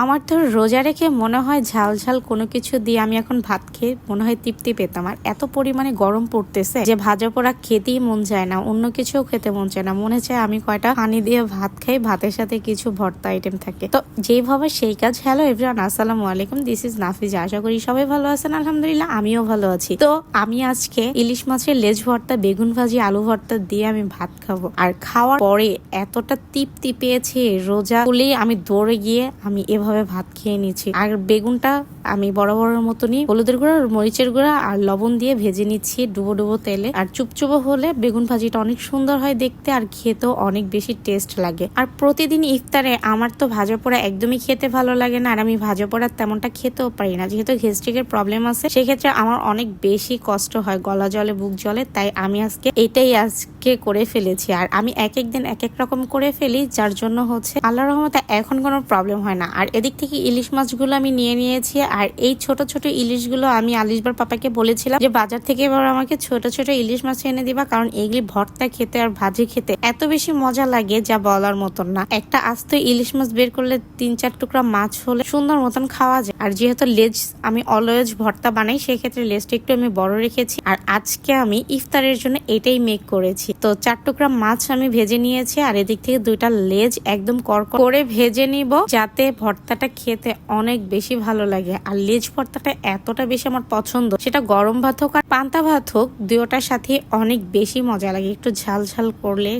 আমার তো রোজা রেখে মনে হয় ঝাল ঝাল কোনো কিছু দিয়ে আমি এখন ভাত খেয়ে মনে হয় তৃপ্তি পেতাম। আর এত পরিমাণে গরম পড়তেছে যে ভাজা পোড়া খেতেই মন চায় না, অন্য কিছুও খেতে মন চায় না। মনে চায় আমি কয়টা পানি দিয়ে ভাত খাই, ভাতের সাথে কিছু ভর্তা আইটেম থাকে। তো যেইভাবে সেই কাজ, হ্যালো এভরিওয়ান আসসালামু আলাইকুম দিস ইজ নাফিজা। আশা করি সবাই ভালো আছেন, আলহামদুলিল্লাহ, আমিও ভালো আছি। তো আমি আজকে ইলিশ মাছের লেজ ভর্তা, বেগুন ভাজি, আলু ভর্তা দিয়ে আমি ভাত খাব। আর খাওয়ার পরে এতটা তৃপ্তি পেয়েছি, রোজা খুলেই আমি দৌড়ে গিয়ে আমি এভাবে ভাত খেয়ে নিচ্ছি আর বেগুনটা আমি বড় বড় মতনই হলুদের গুঁড়া, মরিচের গুঁড়া আর লবণ দিয়ে ভেজে নিচ্ছি ডুবো ডুবো তেলে। আর চুপচুপো হলে বেগুন ভাজিটা অনেক সুন্দর হয় দেখতে আর খেতেও অনেক বেশি টেস্ট লাগে। আর প্রতিদিন ইফতারে আমার তো ভাজা পোড়া একদমই খেতে ভালো লাগে না আর আমি ভাজা পোড়া তেমনটা খেতেও পারি না। যেহেতু গ্যাস্ট্রিকের প্রবলেম আছে, সেক্ষেত্রে আমার অনেক বেশি কষ্ট হয় গলা জলে, বুক জলে। তাই আমি আজকে এটাই আজকে করে ফেলেছি। আর আমি এক এক দিন এক এক রকম করে ফেলি, যার জন্য হচ্ছে আল্লাহ রহমতে এখন কোনো প্রবলেম হয় না। আর এদিক থেকে ইলিশ মাছগুলো আমি নিয়ে নিয়েছি, আর এই ছোট ছোট ইলিশগুলো আমি আলিশবার পাপাকে বলেছিলাম যে বাজার থেকে এবার আমাকে ছোট ছোট ইলিশ মাছ এনে দিবা, কারণ এগুলি ভর্তা খেতে আর ভাজি খেতে এত বেশি মজা লাগে যা বলার মতন না। একটা আস্ত ইলিশ মাছ বের করলে তিন চার টুকরা মাছ হলে সুন্দর মতন খাওয়া যায়। আর যেহেতু লেজ আমি অলওয়েজ ভর্তা বানাই, সেক্ষেত্রে লেজটা একটু আমি বড় রেখেছি। আর আজকে আমি ইফতারের জন্য এটাই মেক করেছি। তো চার টুকরা মাছ আমি ভেজে নিয়েছি, আর এদিক থেকে দুইটা লেজ একদম কর করে ভেজে নিব, যাতে ভর্তাটা খেতে অনেক বেশি ভালো লাগে। আর লেজ ভর্তাটা এতটা বেশি আমার পছন্দ, সেটা গরম ভাত হোক আর পান্তা ভাত হোক দুটোটার সাথে অনেক বেশি মজা লাগে। একটু ঝাল ঝাল করলে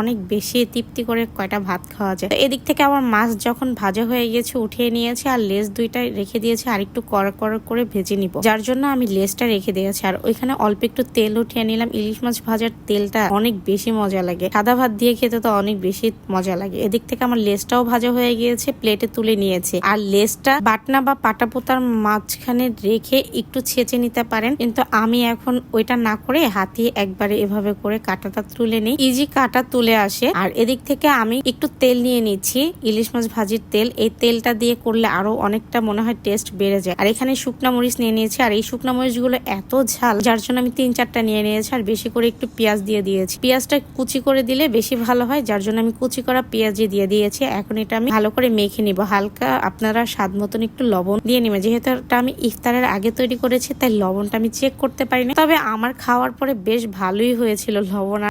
অনেক বেশি তৃপ্তি করে কয়টা ভাত খাওয়া যায়। এদিক থেকে আমার মাছ যখন ভাজা হয়ে গেছে, উঠিয়ে নিয়েছি আর লেজ দুইটা রেখে দিয়েছি আর একটু কড়া কড়া করে ভেজে নিব। যার জন্য আমি লেজটা রেখে দিয়েছি। আর ওইখানে অল্প একটু তেল উঠিয়ে নিলাম। ইলিশ মাছ ভাজার তেলটা অনেক বেশি মজা লাগে। সাদা ভাত দিয়ে খেতে তো অনেক বেশি মজা লাগে। এদিক থেকে আমার লেজটাও ভাজা হয়ে গিয়েছে। প্লেটে তুলে নিয়েছে। আর লেসটা বাটনা বা পাটা পোতার মাঝখানে রেখে একটু ছেঁচে নিতে পারেন। কিন্তু আমি এখন ওইটা না করে হাতে একবারে এভাবে করে কাটাটা তুলে নিই। ইজি কাটা তুলে আসে। আর এদিক থেকে আমি একটু তেল নিয়ে নিচ্ছি। ইলিশ মাছ ভাজির তেল। এই তেলটা দিয়ে করলে আরও অনেকটা মনে হয় টেস্ট বেড়ে যায়। আর এখানে শুকনা মরিচ নিয়ে নিয়েছি। আর এই শুকনা মরিচগুলো এত ঝাল, যার জন্য আমি তিন চারটা নিয়ে নিয়েছি। আর বেশি করে একটু পেঁয়াজ দিয়ে দিয়েছি। পেঁয়াজটা কুচি করে দিলে বেশি ভালো হয়, যার জন্য আমি কুচি করা পেঁয়াজি দিয়ে দিয়েছি। এখন এটা আমি ভালো করে মেখে নিব। হালকা আপনারা স্বাদ মতন একটু লবণ দিয়ে নিবে যেহেতু এটা আমি ইফতারের আগে তৈরি করেছি, তাই লবণটা আমি চেক করতে পারিনি। তবে আমার খাওয়ার পরে বেশ ভালোই হয়েছিল লবণ।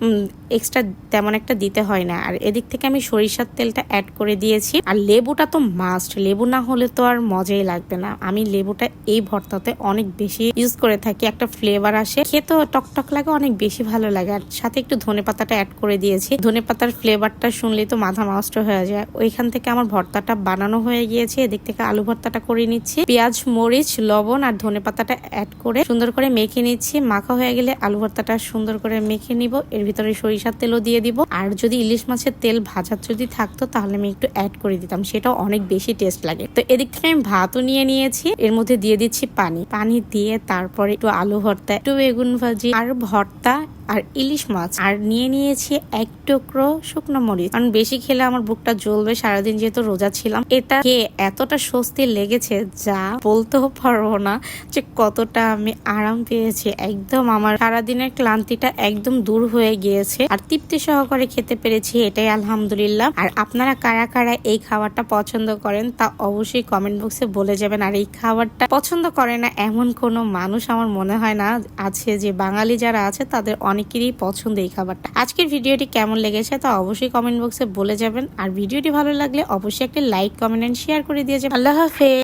এক্সট্রা তেমন একটা দিতে হয় না। আর এদিক থেকে আমি সরিষার তেলটা অ্যাড করে দিয়েছি। আর লেবুটা তো মাস্ট লেবু না হলে তো আর মজাই লাগবে না। আমি লেবুটা এই ভর্তাতে অনেক বেশি ইউজ করে থাকি। একটা ফ্লেভার আসে, খেতেও টকটক লাগে, অনেক বেশি ভালো লাগে। আর সাথে একটু ধনে পাতাটা অ্যাড করে দিয়েছি। ধনে পাতার ফ্লেভারটা শুনলেই তো মাথা নষ্ট হয়ে যায়। ওইখান থেকে আমার ভর্তাটা বানানো হয়ে গিয়েছে। এদিক থেকে আলু ভর্তাটা করে নিচ্ছি। পেঁয়াজ, মরিচ, লবণ আর ধনে পাতাটা অ্যাড করে সুন্দর করে মেখে নিচ্ছি। মাখা হয়ে গেলে আলু ভর্তাটা সুন্দর করে মেখে নিব। এর ভিতরে সরিষার তেলও দিয়ে দিব। আর যদি ইলিশ মাছের তেল ভাজার যদি থাকতো, তাহলে আমি একটু অ্যাড করে দিতাম। সেটাও অনেক বেশি টেস্ট লাগে। তো এদিক থেকে আমি ভাতও নিয়ে নিয়েছি। এর মধ্যে দিয়ে দিচ্ছি পানি। পানি দিয়ে তারপরে একটু আলু ভর্তা, একটু বেগুন ভাজি আর ভর্তা আর ইলিশ মাছ। আর নিয়ে নিয়েছি এক টুকরো শুকনো মরিচ। কারণ বেশি খেলে আমার বুকটা জ্বলবে, সারাদিন যেহেতু রোজা ছিলাম। এটা খেয়ে এতটা স্বস্তি লেগেছে যা বলতেও পারব না যে কতটা আমি আরাম পেয়েছি। একদম আমার সারাদিনের ক্লান্তিটা একদম দূর হয়ে গিয়েছে। আর তৃপ্তি সহকারে খেতে পেরেছি, এটাই আলহামদুলিল্লাহ। আর আপনারা কারা কারা এই খাবারটা পছন্দ করেন তা অবশ্যই কমেন্ট বক্সে বলে যাবেন। আর এই খাবারটা পছন্দ করে না এমন কোনো মানুষ আমার মনে হয় না আছে যে বাঙালি যারা আছে তাদের অনেকেরই পছন্দ এই খাবারটা। আজকের ভিডিওটি কেমন লেগেছে তা অবশ্যই কমেন্ট বক্সে বলে যাবেন। আর ভিডিওটি ভালো লাগলে অবশ্যই একটা লাইক কমেন্ট এন্ড শেয়ার করে দিয়ে যাবেন। আল্লাহ হাফেজ।